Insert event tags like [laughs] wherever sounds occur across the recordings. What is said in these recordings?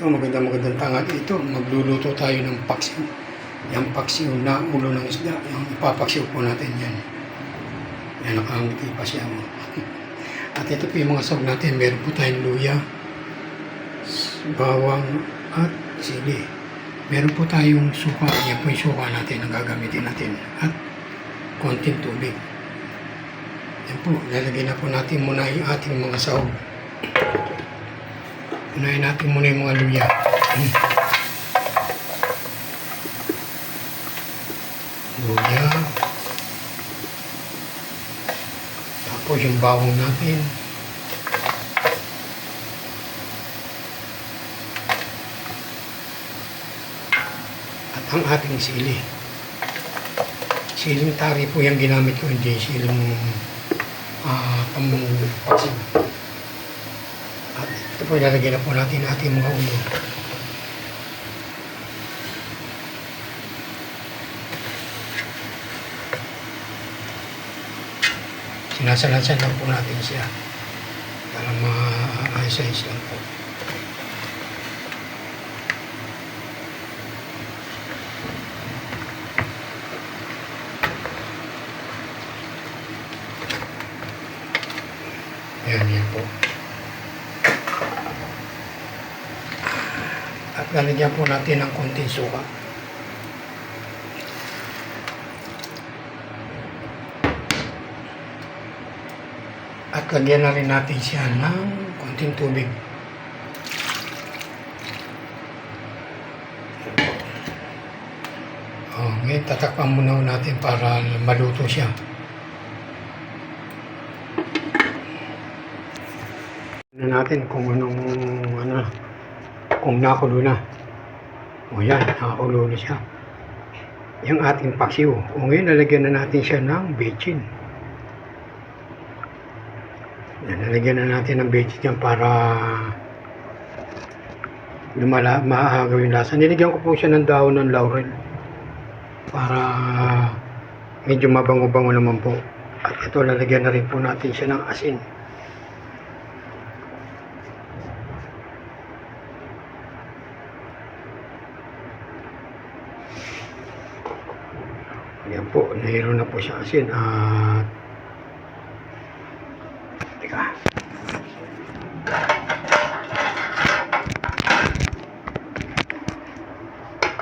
Ito, magandang magandang tanghali. Ito, magluluto tayo ng paksiw. Yung paksiw na ulo ng isda. Yung ipapaksiw po natin yan. Yan, nakangiti pa siya. oh. [laughs] At ito po yung mga sog natin. Meron po tayong luya, bawang, at sili. Meron po tayong suka. Yan po yung suka natin ang gagamitin natin. At konting tubig. Yan po, lalagyan na po natin muna yung ating mga sahog. Unahin natin muna yung mga luya. Luya. Tapos yung bawang natin. At ang ating sili. Siling tari po yung ginamit ko, hindi siling uh, pampaksin. Ito po ilalagay na po natin ating mga ulo. Sinasalansan lang po natin siya para ma-ayos-ayos lang po. Ayan, yan po. Lalagyan po natin ng konting suka. At lagyan na rin natin siya ng konting tubig. Oh, ngayon tatakpan muna natin para maluto siya. na natin kung anong ano kung nakulo na. O yan nakakulo na siya. Yung ating paksiw o ngayon lalagyan na natin siya ng bechin. Yan, lalagyan na natin ng bechin yan para lumala maagaw yung lasa. Nilagyan ko po siya ng dahon ng laurel para medyo mabango-bango naman po. At ito lalagyan na rin po natin siya ng asin Ayan po, nahiro na po siya asin at teka.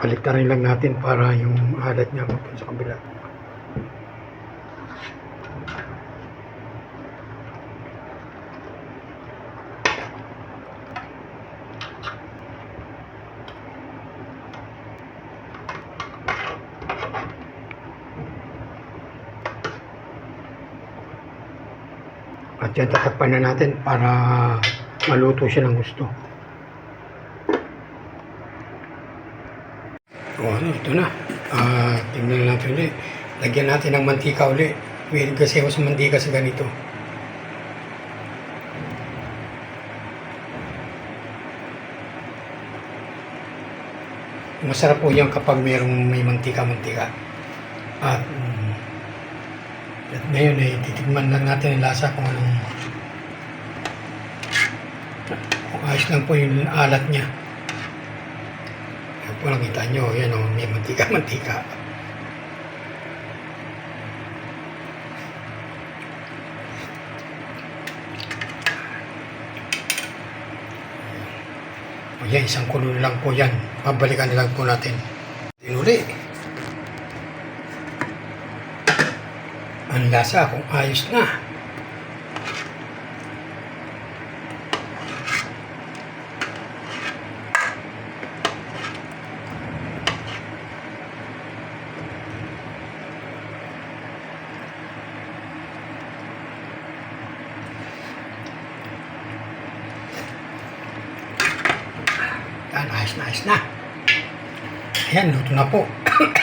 Kaliktarin lang natin para yung alat niya mapunta sa kabila at tatakpan na natin para maluto siya ng gusto. O ano, ito na. Ah tingnan natin ulit. Lagyan natin ng mantika ulit Mahilig kasi ako sa mantika sa ganito. Masarap po yan kapag mayroong may mantika-mantika. At at ngayon ay titigman lang natin ang lasa kung anong kung ayos lang po yung alat niya. Yan po nakita nyo yan o may mantika-mantika o [laughs] yan isang kulo lang po yan. Babalikan na lang po natin. Tinuli ang lasa kung ayos na. Yan, ayos na, ayos na. Ayan, luto na po.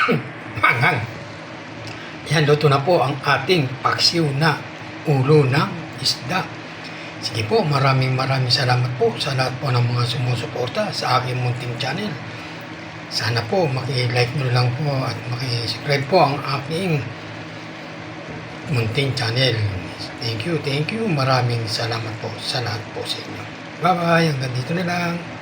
[coughs] Manghang. Yan, luto na po ang ating paksiw na ulo ng isda. Sige po, maraming maraming salamat po sa lahat po ng mga sumusuporta sa aking munting channel. Sana po maki-like nyo lang po at maki-subscribe po ang aking munting channel. Thank you, thank you. Maraming salamat po sa lahat po sa inyo. Bye-bye. Hanggang dito na lang.